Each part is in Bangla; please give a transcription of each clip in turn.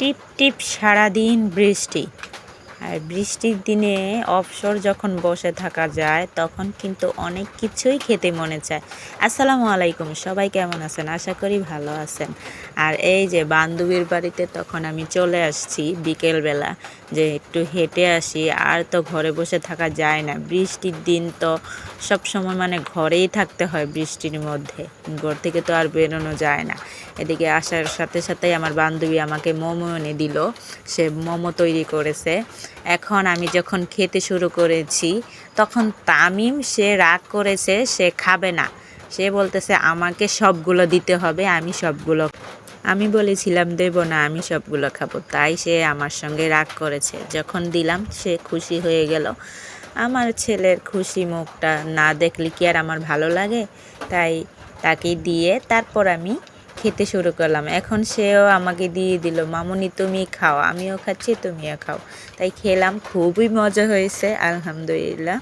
টিপ টিপ সারাদিন বৃষ্টি। আর বৃষ্টির দিনে অবসর যখন বসে থাকা যায়, তখন কিন্তু অনেক কিছুই খেতে মনে চায়। আসসালামু আলাইকুম, সবাই কেমন আছেন? আশা করি ভালো আছেন। আর এই যে বান্ধবীর বাড়িতে তখন আমি চলে আসছি বিকেলবেলা। যে একটু হেঁটে আসি, আর তো ঘরে বসে থাকা যায় না। বৃষ্টির দিন তো সব সময় মানে ঘরেই থাকতে হয় বৃষ্টির মধ্যে। ঘর থেকে তো আর বেরোনো যায় না। এদিকে আসার সাথে সাথেই আমার বান্ধবী আমাকে মোমো এনে দিল। সে মোমো তৈরি করেছে। এখন আমি যখন খেতে শুরু করেছি, তখন তামিম সে রাগ করেছে, সে খাবে না। সে বলতেছে, আমাকে সবগুলো দিতে হবে, আমি সবগুলো আমি বলেছিলাম, দেব না, আমি সবগুলো খাব। তাই সে আমার সঙ্গে রাগ করেছে। যখন দিলাম, সে খুশি হয়ে গেল। আমার ছেলের খুশি মুখটা না দেখলে কি আর আমার ভালো লাগে? তাই তাকে দিয়ে তারপর আমি খেতে শুরু করলাম। এখন সেও আমাকে দিয়ে দিল, মামুনি তুমি খাও, আমিও খাচ্ছি, তুমিও খাও। তাই খেলাম, খুবই মজা হয়েছে, আলহামদুলিল্লাহ।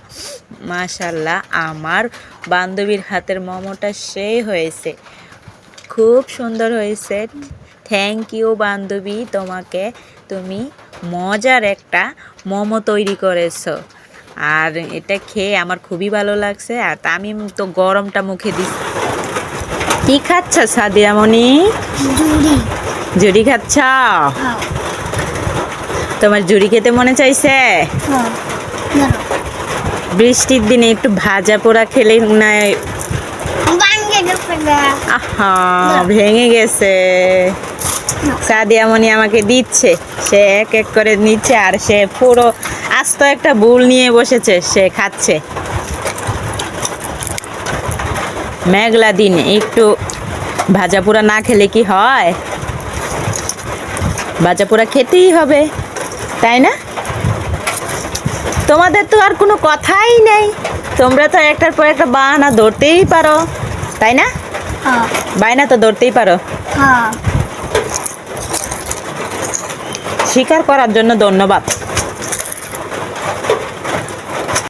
মাশাল্লাহ আমার বান্ধবীর হাতের মোমোটা সেই হয়েছে। খুব সুন্দর হয়েছে। থ্যাংক ইউ বান্ধবী তোমাকে তুমি মজার একটা মোমো তৈরি করেছ। আর এটা খেয়ে আমার খুবই ভালো লাগছে। আর তামিম তো গরমটা মুখে দিস কি খাচ্ছ সাদিয়ামণি? জুড়ি। খাচ্ছ? হ্যাঁ। তোমার জুড়ি খেতে মনে চাইছে? হ্যাঁ। বৃষ্টির দিনে একটু ভাজা পোড়া খেলে না আহা ভেঙে গেছে। সাদিয়ামণি আমাকে দিচ্ছে। সে এক এক করে নিচ্ছে আর সে পুরো আস্ত একটা বুল নিয়ে বসেছে সে খাচ্ছে। মেঘলা দিন একটু ভাজা পোড়া না খেলে কি হয়? ভাজা পোড়া খেতেই হবে তাই না? তোমাদের তো আর কোনো কথাই নেই। তোমরা তো একটার পর একটা বাহানা ধরতেই পারো। তাই না? বাইনা বায়না তো ধরতেই পারো। শিকার স্বীকার করার জন্য ধন্যবাদ।